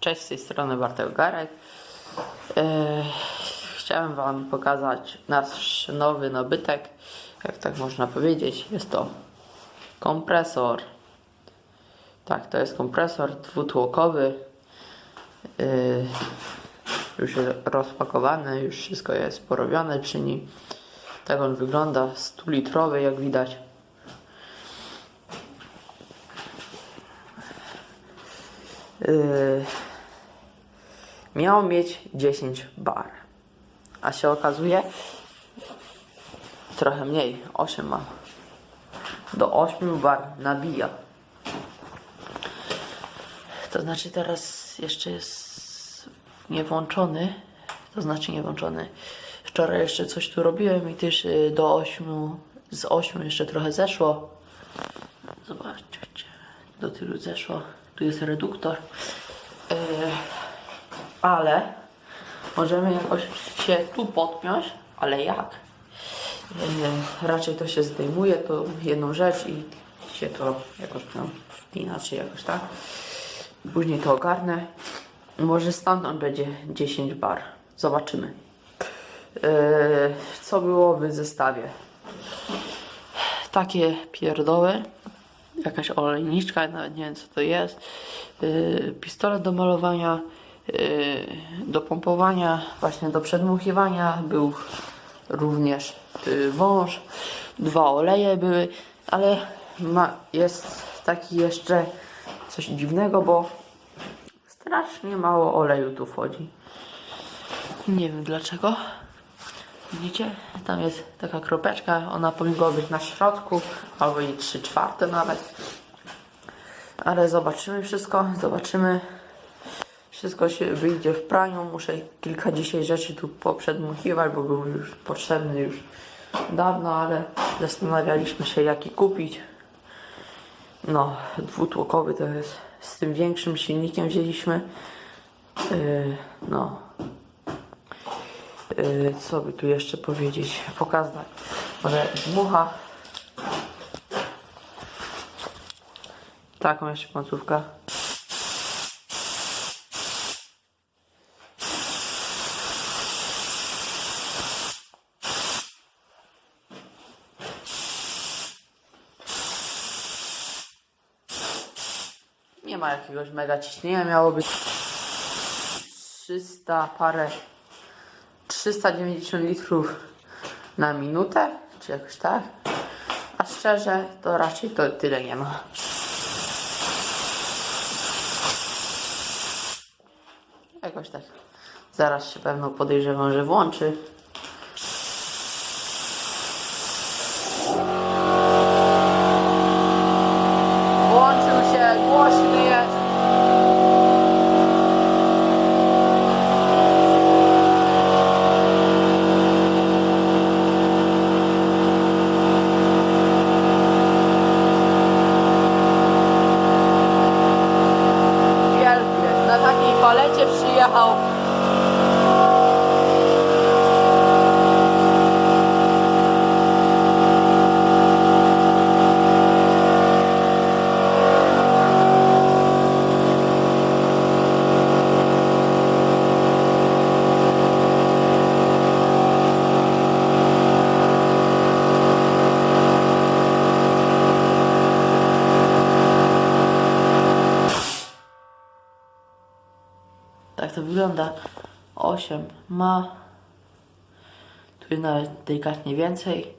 Cześć, z tej strony Bartek Garek. E, chciałem Wam pokazać nasz nowy nabytek, jak tak można powiedzieć. Jest to kompresor. Tak, to jest kompresor dwutłokowy. E, już jest rozpakowany, już wszystko jest porobione przy nim. Tak on wygląda, 100 litrowy jak widać. Yy, miał mieć 10 bar, a się okazuje trochę mniej, 8 ma. Do 8 bar nabija. To znaczy teraz jeszcze jest niewłączony, to znaczy niewłączony. Wczoraj jeszcze coś tu robiłem i też y, do 8, z 8 jeszcze trochę zeszło. Zobaczcie, do tylu zeszło. Tu jest reduktor. Yy, ale możemy jakoś się tu podpiąć, ale jak? Yy, raczej to się zdejmuje, to jedną rzecz i się to jakoś tam wpina, czy jakoś tak. Później to ogarnę. Może stamtąd będzie 10 bar. Zobaczymy. Yy, co było w zestawie? Takie pierdoły jakaś olejniczka, nawet nie wiem co to jest, yy, pistolet do malowania, do pompowania, właśnie do przedmuchiwania, był również yy, wąż, dwa oleje były, ale ma, jest taki jeszcze coś dziwnego, bo strasznie mało oleju tu wchodzi. Nie wiem dlaczego. Widzicie? Tam jest taka kropeczka, ona powinna być na środku, albo i 3 czwarte nawet. Ale zobaczymy wszystko, zobaczymy. Wszystko się wyjdzie w praniu. Muszę kilka dzisiaj rzeczy tu poprzedmuchiwać, bo był już potrzebny już dawno, ale zastanawialiśmy się jaki kupić. No, dwutłokowy to jest z tym większym silnikiem wzięliśmy. Yy, no, Yy, co by tu jeszcze powiedzieć? Pokazać. Może dmucha. Taką jeszcze końcówkę. Nie ma jakiegoś mega ciśnienia, miało być 300 parę 390 litrów na minutę, czy jakoś tak. A szczerze, to raczej to tyle nie ma. Jakoś tak. Zaraz się pewno podejrzewam, że włączy. Hallelujah, to wygląda. 8 ma. Tu jest nawet delikatnie więcej.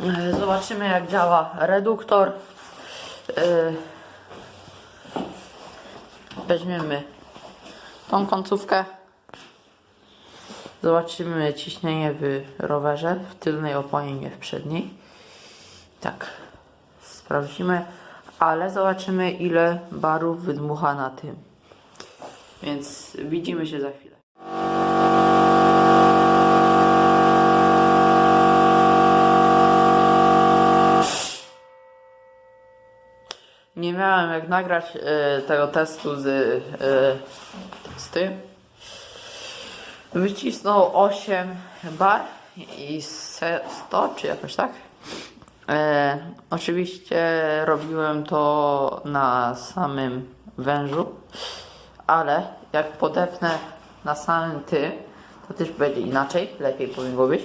E, Zobaczymy jak działa reduktor. E, Weźmiemy tą końcówkę. Zobaczymy ciśnienie w rowerze, w tylnej oponie, nie w przedniej. Tak, sprawdzimy, ale zobaczymy ile barów wydmucha na tym. Więc widzimy się za chwilę. Nie miałem jak nagrać e, tego testu z, e, z tym. Wycisnął 8 bar i se- 100 czy jakoś tak. E, oczywiście robiłem to na samym wężu, ale jak podepnę na samym ty, to też będzie inaczej, lepiej powinno być.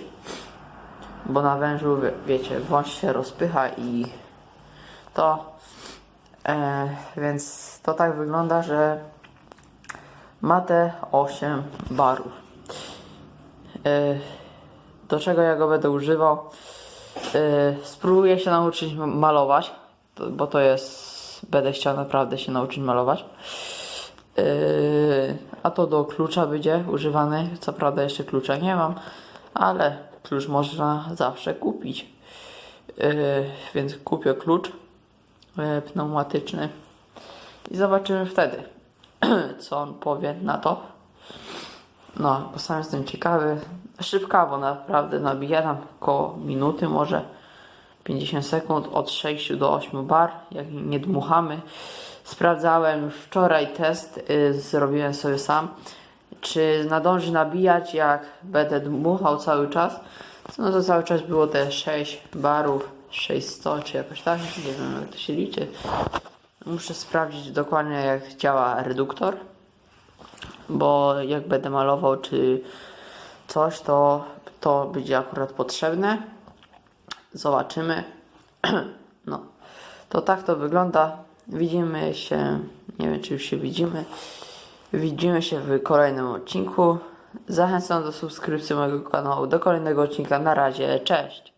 Bo na wężu, wie- wiecie, wąż się rozpycha i to. E, więc to tak wygląda, że ma te 8 barów. E, do czego ja go będę używał? E, spróbuję się nauczyć malować, bo to jest. Będę chciał naprawdę się nauczyć malować. Yy, a to do klucza będzie używany. Co prawda jeszcze klucza nie mam, ale klucz można zawsze kupić. Yy, więc kupię klucz yy, pneumatyczny i zobaczymy wtedy, co on powie na to. No, bo sam jestem ciekawy. Szybkawo naprawdę nabija tam około minuty może. 50 sekund od 6 do 8 bar, jak nie dmuchamy. Sprawdzałem już wczoraj test, y, zrobiłem sobie sam, czy nadąży nabijać jak będę dmuchał cały czas. No to cały czas było te 6 barów, 600 czy jakoś tak, nie wiem jak to się liczy. Muszę sprawdzić dokładnie jak działa reduktor, bo jak będę malował czy coś, to to będzie akurat potrzebne. Zobaczymy. No, to tak to wygląda. Widzimy się, nie wiem czy już się widzimy. Widzimy się w kolejnym odcinku. Zachęcam do subskrypcji mojego kanału, do kolejnego odcinka. Na razie, cześć!